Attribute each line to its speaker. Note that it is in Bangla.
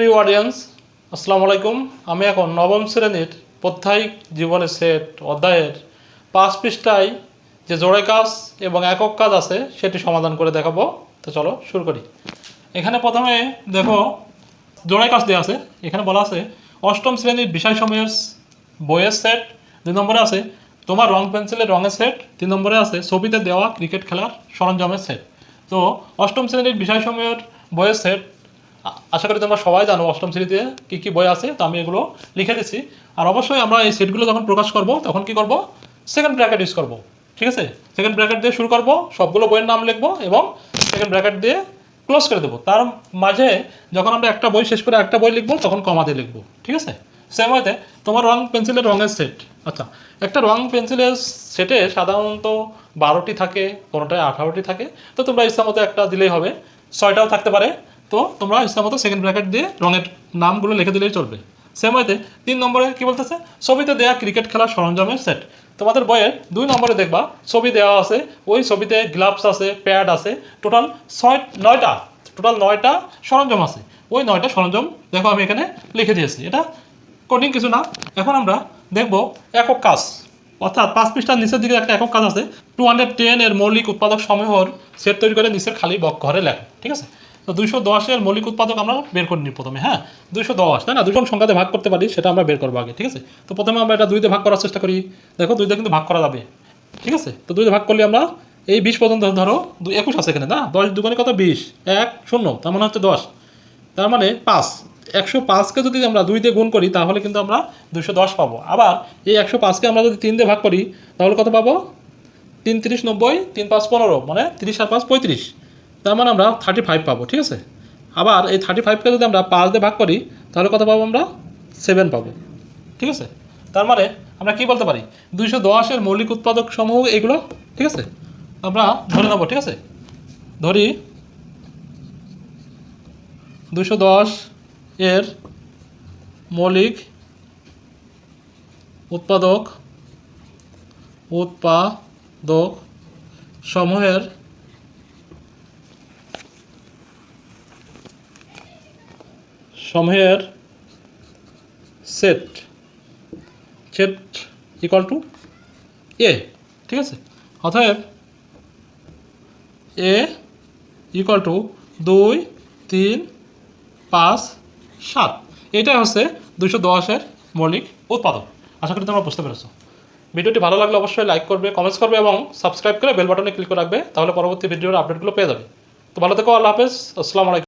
Speaker 1: প্রিয় অডিয়েন্স আসসালামু আলাইকুম। আমি এখন নবম শ্রেণির প্রত্যায়িক জীবনের সেট অধ্যায়ের পাঁচ পৃষ্ঠায় যে জোড়াই কাজ এবং একক কাজ আছে, সেটি সমাধান করে দেখাবো। তো চলো, শুরু করি। এখানে প্রথমে দেখো জোড়াই কাজ দেওয়া আছে। এখানে বলা আছে, অষ্টম শ্রেণির বিষয় সময়ের বইয়ের সেট। দুই নম্বরে আছে, তোমার রং পেন্সিলের রঙের সেট। তিন নম্বরে আছে, ছবিতে দেওয়া ক্রিকেট খেলার সরঞ্জামের সেট। তো অষ্টম শ্রেণির বিষয় সময়ের বইয়ের সেট আশা করি তোমরা সবাই জানো অষ্টম শ্রেণীতে কী কী বই আছে, তো আমি এগুলো লিখে দিচ্ছি। আর অবশ্যই আমরা এই সেটগুলো যখন প্রকাশ করব, তখন কি করব? সেকেন্ড ব্র্যাকেট ইউজ করব, ঠিক আছে? সেকেন্ড ব্র্যাকেট দিয়ে শুরু করব, সবগুলো বইয়ের নাম লিখব এবং সেকেন্ড ব্র্যাকেট দিয়ে ক্লোজ করে দেবো। তার মাঝে যখন আমরা একটা বই শেষ করে একটা বই লিখব, তখন কমা দিয়ে লিখব, ঠিক আছে? সেম হয়তে তোমার রং পেন্সিলের রঙের সেট আচ্ছা। একটা রং পেন্সিলের সেটে সাধারণত বারোটি থাকে, কোনোটায় আঠারোটি থাকে, তো তোমরা ইচ্ছা মতো একটা দিলেই হবে। ছয়টাও থাকতে পারে। তো তোমরা ইচ্ছা মতো সেকেন্ড ব্র্যাকেট দিয়ে রঙের নামগুলো লিখে দিলেই চলবে। সেম হয়তে তিন নম্বরে কী বলতেছে? ছবিতে দেয়া ক্রিকেট খেলার সরঞ্জামের সেট তোমাদের বইয়ের দুই নম্বরে দেখবা, ছবি দেওয়া আছে, ওই ছবিতে গ্লাভস আছে প্যাড আছে টোটাল ছয় নয়টা টোটাল নয়টা সরঞ্জাম আছে। ওই নয়টা সরঞ্জাম দেখো আমি এখানে লিখে দিয়েছি। এটা কঠিন কিছু না। এখন আমরা দেখব একক কাজ। অর্থাৎ পাঁচ পৃষ্ঠার নিচের দিকে একটা একক কাজ আছে। টু হান্ড্রেড টেন এর মৌলিক উৎপাদক সমূহের সেট তৈরি করে নিচের খালি বক ঘরে লেখা। ঠিক আছে? তো দুইশো দশের মৌলিক উৎপাদক আমরা বের করে নিই প্রথমে হ্যাঁ? দুইশো দশ, তাই না? দুজন সংখ্যাতে ভাগ করতে পারি, সেটা আমরা বের করব আগে, ঠিক আছে? তো প্রথমে আমরা এটা দুইতে ভাগ করার চেষ্টা করি। দেখো, দুইতে কিন্তু ভাগ করা যাবে, ঠিক আছে? তো দুইতে ভাগ করলে আমরা এই বিশ পর্যন্ত ধরো একুশ আছে এখানে, না? দশ দুগুণে কত? বিশ, এক, শূন্য, তার মানে হচ্ছে দশ। তার মানে পাঁচ। একশো পাঁচকে যদি আমরা দুই দিয়ে গুণ করি, তাহলে কিন্তু আমরা দুশো দশ পাবো। আবার এই একশো পাঁচকে আমরা যদি তিন দিয়ে ভাগ করি, তাহলে কত পাবো? তিন তিরিশ নব্বই, তিন পাঁচ পনেরো মানে তিরিশ আর পাঁচ পঁয়ত্রিশ। তার মানে আমরা থার্টি ফাইভ পাবো, ঠিক আছে? আবার এই থার্টি ফাইভকে যদি আমরা পাঁচ দিয়ে ভাগ করি, তাহলে কত পাবো আমরা? সেভেন পাবো, ঠিক আছে? তার মানে আমরা কি বলতে পারি? দুইশো দশের মৌলিক উৎপাদক সমূহ এগুলো, ঠিক আছে? আমরা ধরে নেব, ঠিক আছে? ধরি দুশো দশ এর মৌলিক উৎপাদক উৎপাদক সমূহের সমূহের set set equal to A ঠিক আছে? অতএব এ ইকুয়াল টু দুই, তিন, পাঁচ, সাত। এটা হচ্ছে দুশো দশের মৌলিক উৎপাদন। আশা করি তোমরা বুঝতে পেরেছ। ভিডিওটি ভালো লাগলে অবশ্যই লাইক করবে কমেন্টস করবে এবং সাবস্ক্রাইব করে বেল বাটনে ক্লিক করে রাখবে, তাহলে পরবর্তী ভিডিওর আপডেটগুলো পেয়ে যাবে। তো ভালো থেকো, আল্লাহ হাফেজ। আসসালামু আলাইকুম।